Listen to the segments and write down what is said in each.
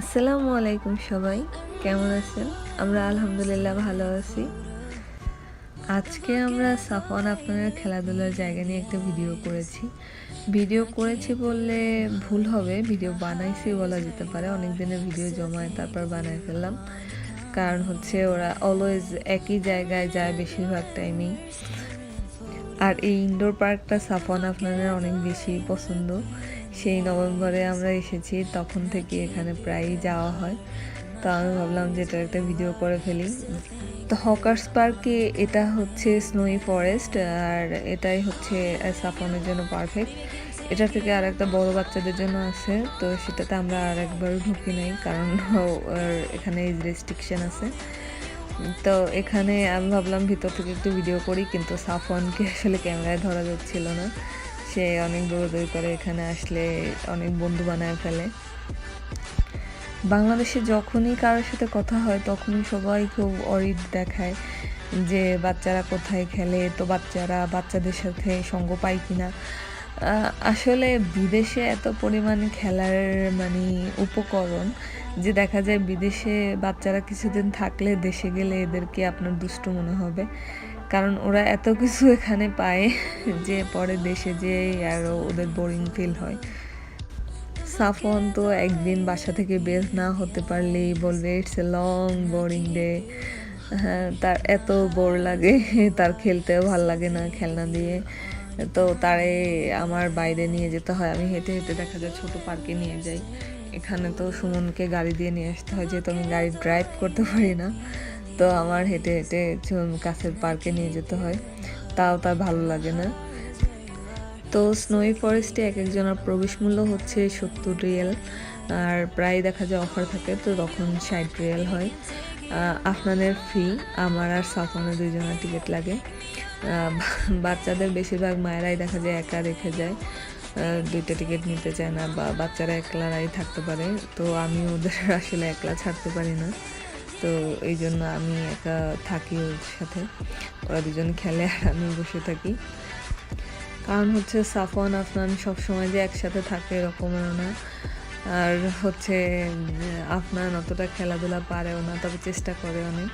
আসসালামু আলাইকুম সবাই, কেমন আছেন? আমরা আলহামদুলিল্লাহ ভালো আছি। আজকে আমরা সাফওয়ান আপনাদের খেলাধুলার জায়গা নিয়ে একটা ভিডিও করেছি। ভিডিও করেছি বললে ভুল হবে, ভিডিও বানাইছি বলা যেতে পারে। অনেক ভিডিও জমায়, তারপর বানাই ফেললাম। কারণ হচ্ছে ওরা অলওয়েজ একই জায়গায় যায় বেশিরভাগ টাইমেই। আর এই ইনডোর পার্কটা সাফওয়ান আপনাদের অনেক বেশি পছন্দ। সেই নভেম্বরে আমরা এসেছি, তখন থেকে এখানে প্রায়ই যাওয়া হয়। তো আমি ভাবলাম যে এটার একটা ভিডিও করে ফেলি। তো হকার্স পার্কে এটা হচ্ছে স্নোই ফরেস্ট আর এটাই হচ্ছে সাফনের জন্য পারফেক্ট এটা থেকে আর একটা বড় বাচ্চাদের জন্য আছে, তো সেটাতে আমরা আর একবারও ঢুকি নাই, কারণ এখানে রেস্ট্রিকশন আছে। তো এখানে আমি ভাবলাম ভিতর থেকে একটু ভিডিও করি, কিন্তু সাফওয়ানকে আসলে ক্যামেরায় ধরা যাচ্ছিল না। সে অনেক দৌড়াদৌড়ি করে, এখানে আসলে অনেক বন্ধু বানায় ফেলে। বাংলাদেশে যখনই কারোর সাথে কথা হয়, তখনই সবাই খুব অরিড দেখায় যে বাচ্চারা কোথায় খেলে, তো বাচ্চারা বাচ্চাদের সাথে সঙ্গ পায় কিনা। আসলে বিদেশে এত পরিমাণ খেলার মানে উপকরণ যে দেখা যায় বিদেশে বাচ্চারা কিছুদিন থাকলে দেশে গেলে এদেরকে আপনার দুষ্ট মনে হবে। কারণ ওরা এত কিছু এখানে পায় যে পরে দেশে যেয়ে আরও ওদের বোরিং ফিল হয়। সাফন তো একদিন বাসা থেকে বের না হতে পারলেই বলবে it's a long boring day হ্যাঁ তার এত বোর লাগে, তার খেলতেও ভালো লাগে না খেলনা দিয়ে। তো তারে আমার বাইরে নিয়ে যেতে হয়, আমি হেঁটে হেঁটে দেখা যায় ছোট পার্কে নিয়ে যাই। এখানে তো সুমনকে গাড়ি দিয়ে নিয়ে আসতে হয়, যেহেতু আমি গাড়ি ড্রাইভ করতে পারি না। তো আমার হেঁটে হেঁটে কাছের পার্কে নিয়ে যেতে হয়। তাও তার ভালো লাগে না। তো স্নোই ফরেস্টে এক একজনের প্রবেশ মূল্য হচ্ছে সত্তর রিয়েল। আর প্রায় দেখা যায় অফার থাকে, তো তখন ষাট রিয়েল হয়। আপনাদের ফি আমার আর সাফনের দুইজনের টিকিট লাগে। বাচ্চাদের বেশিরভাগ মায়েরাই দেখা যায় একা রেখে যায়। দুইটা টিকিট নিতে চায় না বা বাচ্চারা একলারাই থাকতে পারে। তো আমি ওদের আসলে একলা ছাড়তে পারি না। তো এই জন্য আমি একা থাকি ওর সাথে। ওরা দুজন খেলে আর আমি বসে থাকি। কারণ হচ্ছে সাফওয়ান, আফনান সবসময় যে একসাথে থাকে এরকমও না। আর হচ্ছে আফনান অতটা খেলাধুলা পারেও না, তবে চেষ্টা করে অনেক।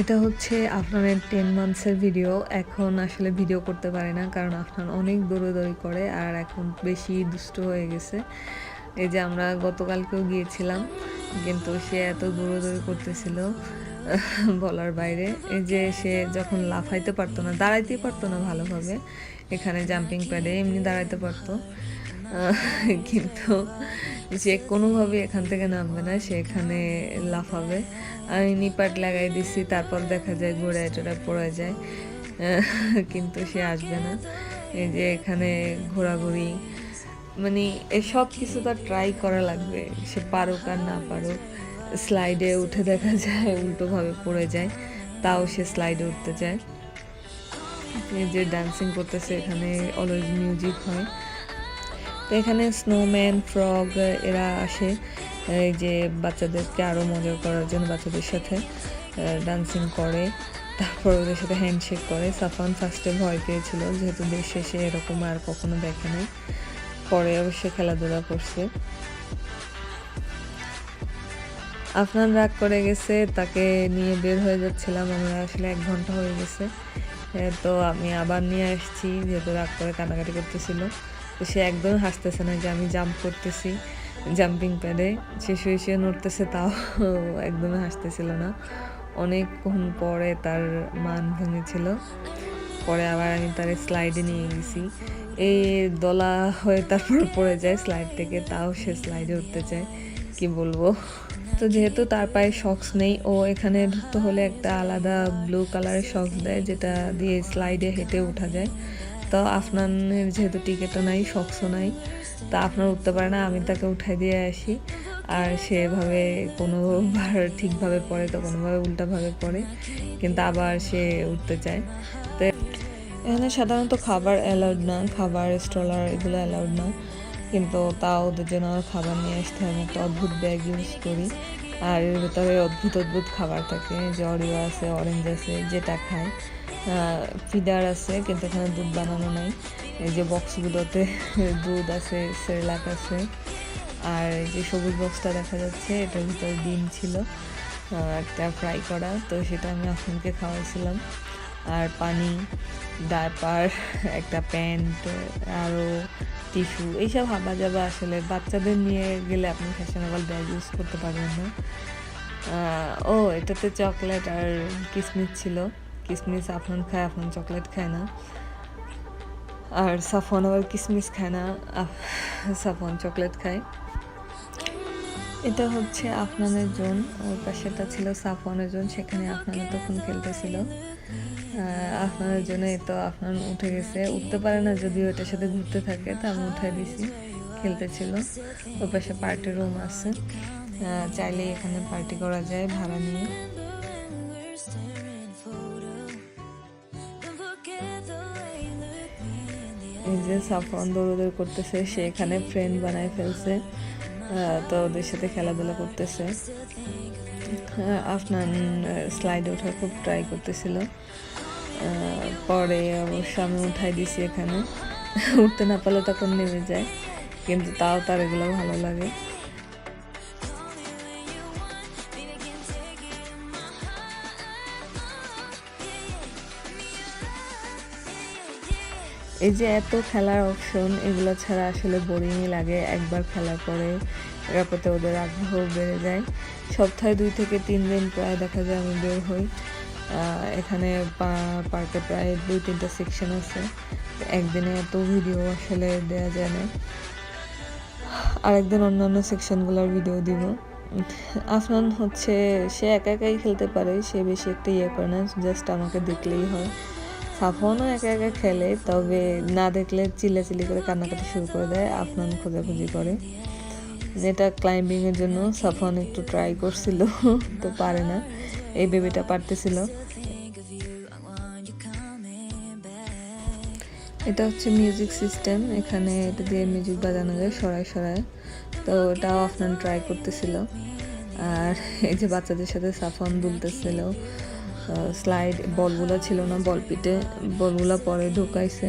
এটা হচ্ছে আফনানের টেন মান্থসের ভিডিও এখন আসলে ভিডিও করতে পারে না, কারণ আফনান অনেক দৌড়োদৌড়ি করে আর এখন বেশি দুষ্ট হয়ে গেছে। এই যে আমরা গতকালকেও গিয়েছিলাম কিন্তু সে এত দৌড়োদৌড়ি করতেছিল, বলার বাইরে। যে সে যখন লাফাইতে পারতো না, দাঁড়াইতেই পারতো না ভালোভাবে, এখানে জাম্পিং প্যাডে এমনি দাঁড়াইতে পারতো। কিন্তু সে কোনোভাবে এখান থেকে নামবে না, সে এখানে লাফাবে। আমি নিপাট লাগাই দিছি, তারপর দেখা যায় ঘোড়ায় টোড়ায় পড়ে যায়। কিন্তু সে আসবে না। এই যে এখানে ঘোরাঘুরি মানে এসব কিছু তার ট্রাই করা লাগবে। সে পারুক আর না পারুক স্লাইডে উঠে দেখা যায়, উল্টোভাবে পড়ে যায়, তাও সে স্লাইডে উঠতে এই যে ডান্সিং করতেছে, এখানে অলওয়েজ মিউজিক হয়। তো এখানে স্নোম্যান ফ্রগ এরা আসে, এই যে বাচ্চাদেরকে আরও মজা করার জন্য বাচ্চাদের সাথে ডান্সিং করে। তারপর ওদের সাথে হ্যান্ডশেক করে। সাফান ফার্স্টে ভয় পেয়েছিল, যেহেতু দেশে সে এরকম আর কখনো দেখে নাই। পরে অবশ্যই খেলাধুলা করছে। আফনান রাগ করে গেছে, তাকে নিয়ে বের হয়ে যাচ্ছিলাম আমরা আসলে এক ঘণ্টা হয়ে গেছে। তো আমি আবার নিয়ে আসছি, যেহেতু রাগ করে কানাকাটি করতেছিল। তো সে একদম হাসতেছে না যে আমি জাম্প করতেছি জাম্পিং প্যাডে সে শুয়ে শুয়ে নড়তেছে, তাও একদমই হাসতেছিল না। অনেকক্ষণ পরে তার মান ভেঙেছিল। পরে আবার আমি তার স্লাইডে নিয়ে গেছি। এই দোলা হয়ে তারপর পড়ে যায় স্লাইড থেকে, তাও সে স্লাইডে উঠতে চায়। কি বলব? তো যেহেতু তার পায়ে শক্স নেই, ও এখানে ঢুকতে হলে একটা আলাদা ব্লু কালারের শক্স দেয়, যেটা দিয়ে স্লাইডে হেঁটে ওঠা যায়। তো আফনানের যেহেতু টিকিটও নাই শক্সও নাই, তা আপনার উঠতে পারে না, আমি তাকে উঠাই দিয়ে আসি। আর সেভাবে কোনোবার ঠিকভাবে পড়ে তো কোনোভাবে উল্টাভাবে পড়ে, কিন্তু আবার সে উঠতে চায়। এখানে সাধারণত খাবার অ্যালাউড না, খাবার স্টলার এগুলো অ্যালাউড না। কিন্তু তাও ওদের জন্য খাবার নিয়ে আসতে হয়। একটা অদ্ভুত ব্যাগ ইউজ করি। আর এর ভেতরে অদ্ভুত অদ্ভুত খাবার থাকে। যে অরিও আছে অরেঞ্জ আছে, যেটা খায় ফিডার আছে, কিন্তু এখানে দুধ বানানো নাই। এই যে বক্সগুলোতে দুধ আছে, সেরলাক আছে। আর যে সবুজ বক্সটা দেখা যাচ্ছে, এটার ভিতরে ডিম ছিল। একটা ফ্রাই করা। তো সেটা আমি আফরিনকে খাওয়াইছিলাম। আর পানি। ডাইপার একটা প্যান্ট আরও টিস্যু, এইসব হাবা যাবা আসলে। বাচ্চাদের নিয়ে গেলে আপনি ফ্যাশনেবল ব্যাগ ইউজ করতে পারবেন না। ও, এটাতে চকলেট আর কিসমিস ছিল। কিসমিস আফরান খায় আফরান চকলেট খায় না। আর সাফন আবার কিসমিস খায় না সাফন চকলেট খায়। এটা হচ্ছে আফনানের জোন, ওর পাশেটা ছিল সাফওয়ানের জোন, সেখানে আফনানে তখন খেলতেছিল। আফনানের জন্য এই তো আফনান উঠে গেছে। উঠতে পারে না যদিও এটার সাথে ঘুরতে থাকে তা আমি উঠাই দিছি। খেলতেছিল ওর পাশে পার্টি রুম আছে। আহ, চাইলে এখানে পার্টি করা যায় ভাড়া নিয়ে। যে সাফন দৌড়দৌড় করতেছে সে এখানে ফ্রেন্ড বানায় ফেলছে। তো ওদের সাথে খেলাধুলা করতেছে। আহ, আফনান স্লাইডে ওঠার খুব ট্রাই করতেছিল। পরে অবশ্য আমি উঠাই দিছি এখানে। উঠতে না পারলে তখন নেমে যায় কিন্তু তাও তার এগুলো ভালো লাগে। এই যে এত খেলার অপশন এগুলো ছাড়া আসলে বোরিংই লাগে। একবার খেলার পরে এর প্রতি ওদের আগ্রহ বেড়ে যায়। সপ্তাহে দুই থেকে তিন দিন প্রায় দেখা যায় আমি বের হই। এখানে পার্কে প্রায় দুই তিনটা সেকশন আছে। একদিনে এত ভিডিও আসলে দেওয়া যায় না। আরেকদিন অন্যান্য সেকশনগুলোর ভিডিও দিব। আফনান হচ্ছে, সে একা একাই খেলতে পারে, সে বেশি একটা ইয়ে করে না জাস্ট আমাকে দেখলেই হয়। সাফনও একা একা খেলে, তবে না দেখলে চিল্লাচিল্লি করে কান্নাকাটি শুরু করে দেয়, আফনান খোঁজাখুঁজি করে। এটা ক্লাইম্বিংয়ের জন্য সাফন একটু ট্রাই করছিল, তো পারে না। এই বেবিটা পারতেছিল। এটা হচ্ছে মিউজিক সিস্টেম এখানে এটা দিয়ে মিউজিক বাজানো যায় সরায় সরায়। তো ওটাও আপনার ট্রাই করতেছিল। আর এই যে বাচ্চাদের সাথে সাফন দুলতেছিল। স্লাইড বলগুলো ছিল না বল পিটে বলগুলো পরে ঢুকাইছে।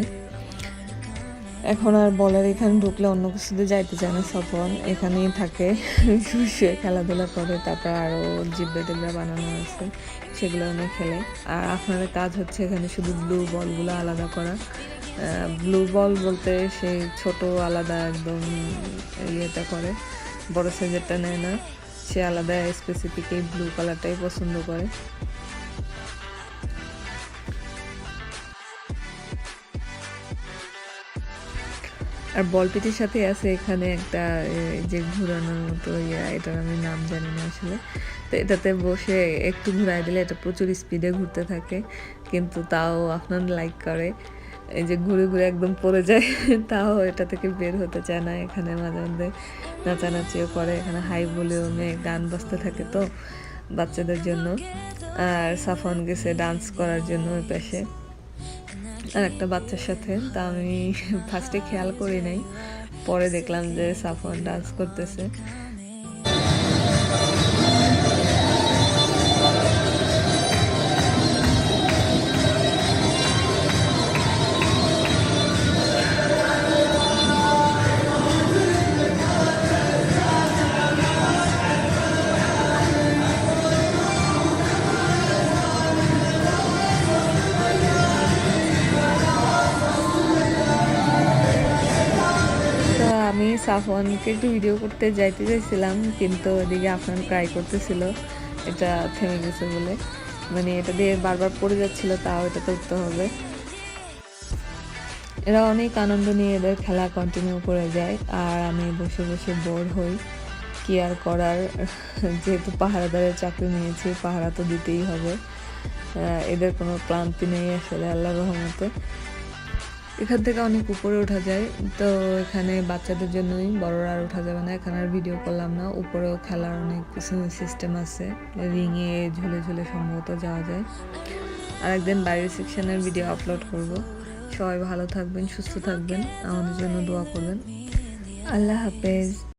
এখন আর বলার এখানে ঢুকলে অন্য কিছুতে যাইতে চায় না সফন এখানেই থাকে। শুয়ে খেলাধুলা করে, তারপর আরও জিব্বে টিব্বে বানানো আছে, সেগুলো অনেক খেলে। আর আপনাদের কাজ হচ্ছে এখানে শুধু ব্লু বলগুলো আলাদা করা। ব্লু বল বলতে সেই ছোট আলাদা একদম ইয়েটা করে, বড় সাইজেরটা নেয় না। সে আলাদা স্পেসিফিক এই ব্লু কালারটাই পছন্দ করে। আর বলপিটির সাথে আছে এখানে একটা যে ঘুরানোর মতো ইয়া, এটার আমি নাম জানি না আসলে। তো এটাতে বসে একটু ঘুরাই দিলে এটা প্রচুর স্পিডে ঘুরতে থাকে, কিন্তু তাও আপনার লাইক করে। এই যে ঘুরে ঘুরে একদম পড়ে যায়, তাও এটা থেকে বের হতে চায় না এখানে মাঝে মধ্যে। নাচানাচিও করে, এখানে হাই ভলিউমে গান বাজতে থাকে তো, বাচ্চাদের জন্য। আর সাফন গেছে ডান্স করার জন্য ওই পাশে। আর একটা বাচ্চার সাথে, তা আমি ফার্স্টে খেয়াল করি নাই। পরে দেখলাম যে সাফন ডান্স করতেছে। সাফওয়ানকে একটু ভিডিও করতে যাইতে চাইছিলাম, কিন্তু ওদিকে আফরান ট্রাই করতেছিল। এটা থেমে গেছে বলে। মানে এটা দিয়ে বারবার পড়ে যাচ্ছিল, তাও এটাতে উঠতে হবে। এরা অনেক আনন্দ নিয়ে এদের খেলা কন্টিনিউ করে যায়, আর আমি বসে বসে বোর হই। কি আর করার? যেহেতু পাহারাদারের চাকরি নিয়েছি, পাহারা তো দিতেই হবে। এদের কোনো ক্লান্তি নেই আসলে আল্লাহ রহমতে। এখান থেকে অনেক উপরে ওঠা যায়। তো এখানে বাচ্চাদের জন্যই, বড়রা আর ওঠা যাবে না। এখানে আর ভিডিও করলাম না। উপরেও খেলার অনেক সিস্টেম আছে। রিংয়ে ঝুলে ঝুলে সম্ভবত যাওয়া যায়। আর একদিন বাইরের সেকশনের ভিডিও আপলোড করব। সবাই ভালো থাকবেন, সুস্থ থাকবেন। আমাদের জন্য দোয়া করবেন। আল্লাহ হাফেজ।